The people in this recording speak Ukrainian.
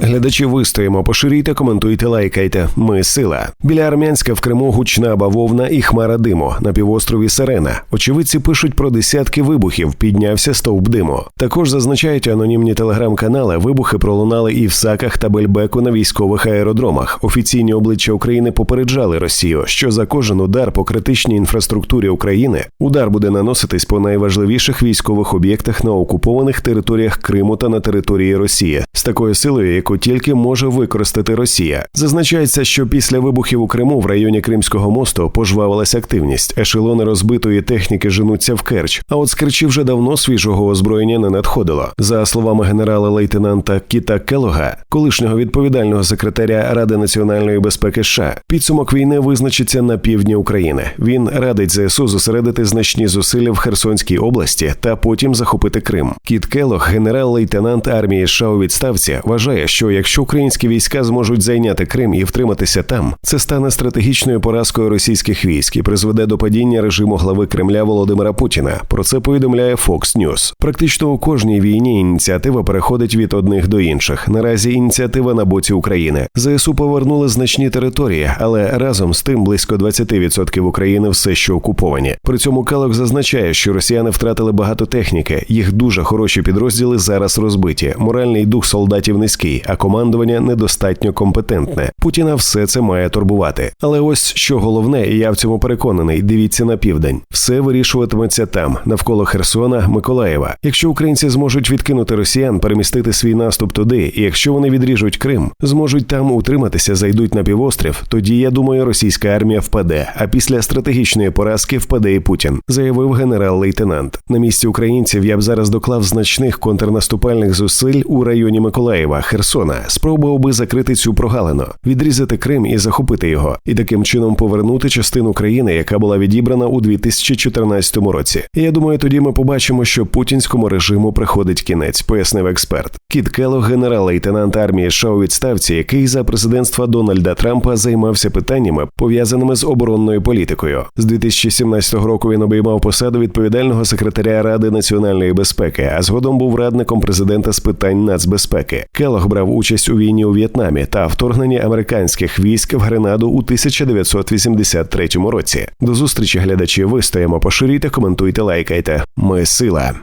Глядачі вистоїмо, поширюйте, коментуйте, лайкайте. Ми сила. Біля Армянська в Криму гучна бавовна і хмара диму на півострові Сирена. Очевидці пишуть про десятки вибухів. Піднявся стовп диму. Також зазначають анонімні телеграм-канали. Вибухи пролунали і в Саках та Бельбеку на військових аеродромах. Офіційні обличчя України попереджали Росію, що за кожен удар по критичній інфраструктурі України удар буде наноситись по найважливіших військових об'єктах на окупованих територіях Криму та на території Росії з такою силою, яку тільки може використати Росія. Зазначається, що після вибухів у Криму в районі Кримського мосту пожвавилась активність. Ешелони розбитої техніки женуться в Керч. А от з Керчі вже давно свіжого озброєння не надходило. За словами генерала-лейтенанта Кіта Келога, колишнього відповідального секретаря Ради національної безпеки США, підсумок війни визначиться на півдні України. Він радить ЗСУ зосередити значні зусилля в Херсонській області та потім захопити Крим. Кіт Келог, генерал-лейтенант армії США у відставці, вважає, що якщо українські війська зможуть зайняти Крим і втриматися там, це стане стратегічною поразкою російських військ і призведе до падіння режиму глави Кремля Володимира Путіна. Про це повідомляє Fox News. Практично у кожній війні ініціатива переходить від одних до інших. Наразі ініціатива на боці України. ЗСУ повернули значні території, але разом з тим близько 20% України все ще окуповані. При цьому Калок зазначає, що росіяни втратили багато техніки. Їх дуже хороші підрозділи зараз розбиті. Моральний дух солдатів низький, а командування недостатньо компетентне. Путіна все це має турбувати. Але ось що головне, і я в цьому переконаний. Дивіться на південь. Все вирішуватиметься там, навколо Херсона, Миколаєва. Якщо українці зможуть відкинути росіян, перемістити свій наступ туди, і якщо вони відріжуть Крим, зможуть там утриматися, зайдуть на півострів. Тоді я думаю, російська армія впаде. А після стратегічної поразки впаде і Путін, заявив генерал-лейтенант. На місці українців я б зараз доклав значних контрнаступальних зусиль у районі Миколаєва, Херсона. Спробував би закрити цю прогалину, відрізати Крим і захопити його, і таким чином повернути частину країни, яка була відібрана у 2014 році. І я думаю, тоді ми побачимо, що путінському режиму приходить кінець, пояснив експерт. Кіт Кело, генерал-лейтенант армії США у відставці, який за президентства Дональда Трампа займався питаннями, пов'язаними з оборонною політикою. З 2017 року він обіймав посаду відповідального секретаря Ради національної безпеки, а згодом був радником президента з питань нацбезпеки. Келох брав участь у війні у В'єтнамі та вторгненні американських військ в Гренаду у 1983 році. До зустрічі глядачі вистоїмо, поширюйте, коментуйте, лайкайте. Ми сила.